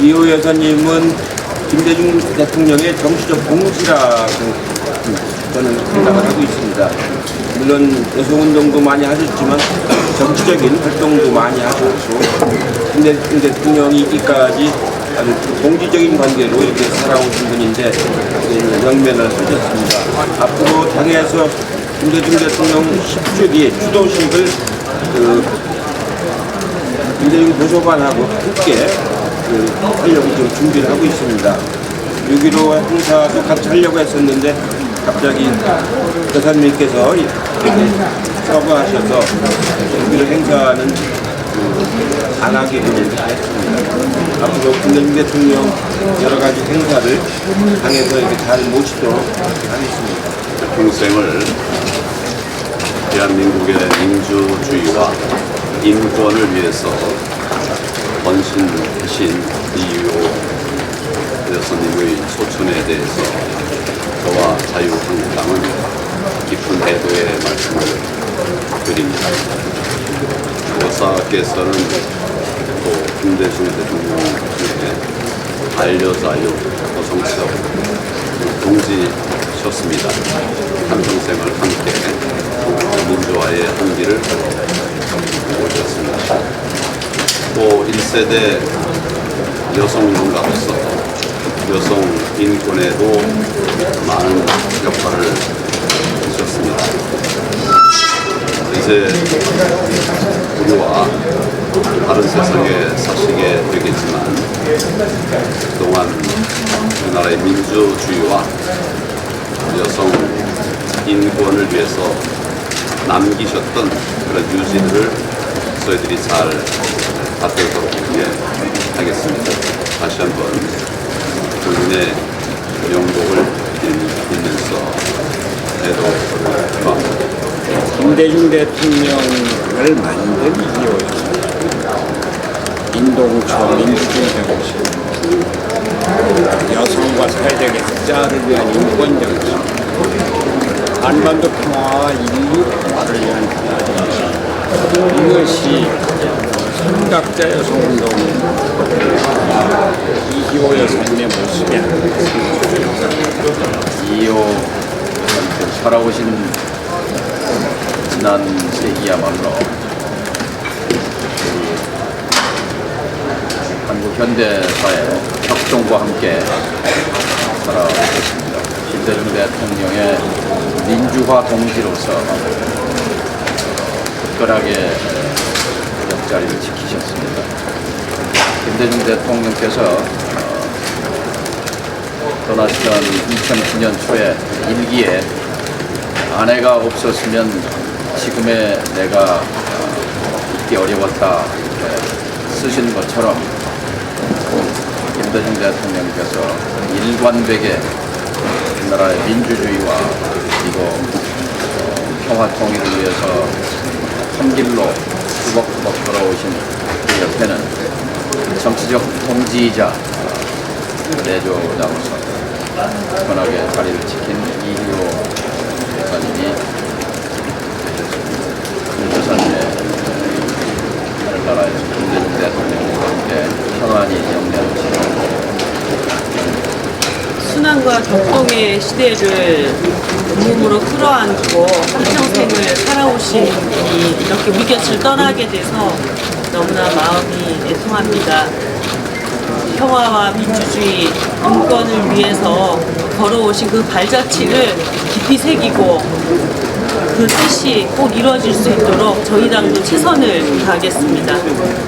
이호 여사님은 김대중 대통령의 정치적 공시라고 저는 생각을 하고 있습니다. 물론 여성운동도 많이 하셨지만 정치적인 활동도 많이 하셨고 김대중 대통령이 이기까지 아주 공지적인 관계로 이렇게 살아오신 분인데 예, 영면을 하셨습니다. 앞으로 당에서 김대중 대통령 10주기 추도식을 그 김대중 도서관하고 함께 그 하려고 지금 준비를 하고 있습니다. 6.15 행사도 같이 하려고 했었는데 갑자기 여사님께서 서거하셔서 6.15 행사는 그, 안 하게 했습니다. 앞으로 김대중 대통령 여러 가지 행사를 당에서 이렇게 잘 모시도록 하겠습니다. 평생을 대한민국의 민주주의와 인권을 위해서 헌신하신 이유 여사님의 소천에 대해서 저와 자유한국당은 깊은 애도의 말씀을 드립니다. 여사께서는 또 김대중 대통령의 반려자유 여성적 동지셨습니다. 한 평생을 함께 민주화의 한기를 보셨습니다. 또 1세대 여성운동가로서 여성 인권에도 많은 역할을 하셨습니다. 이제 우리와 다른 세상에 사시게 되겠지만 그동안 우리나라의 민주주의와 여성 인권을 위해서 남기셨던 그런 유지들을 저희들이 잘 받들도록 예, 하겠습니다. 다시 한번 본인의 명복을 빌면서 애도를. 김대중 대통령을 만든 이호였습니다. 인동초 민주주의 정신, 여성과 사회적 약자를 위한 인권 정신, 한반도 평화와 인류 평화를 위한 평화 정신, 이것이 삼각자 여성운동 이희호 여사님의 모습이? 이호 살아오신 지난 세기야말로 한국 현대사의 혁종과 함께 살아오셨습니다. 김대중 대통령의 민주화 동지로서 특별하게 역 자리를 지키셨습니다. 김대중 대통령께서 어, 떠나시던 2009년 초에 일기에 아내가 없었으면 지금의 내가 어, 있기 어려웠다 쓰신 것처럼 김대중 대통령께서 일관되게 우리나라의 민주주의와 그리고 어, 평화 통일을 위해서 한 길로 두벅두벅 그 옆에는 정치적 동지이자 내조자로서 편하게 자리를 지킨 이희호. 그 여사님의 하늘나라에서 김대중 대통령과 함께 평안히 영내하시고 순환과 격동의 시대를 몸으로 끌어안고 한평생을 살아오신 분이 이렇게 우리 곁을 떠나게 돼서 너무나 마음이 애통합니다. 평화와 민주주의, 인권을 위해서 걸어오신 그 발자취를 깊이 새기고 그 뜻이 꼭 이루어질 수 있도록 저희 당도 최선을 다하겠습니다.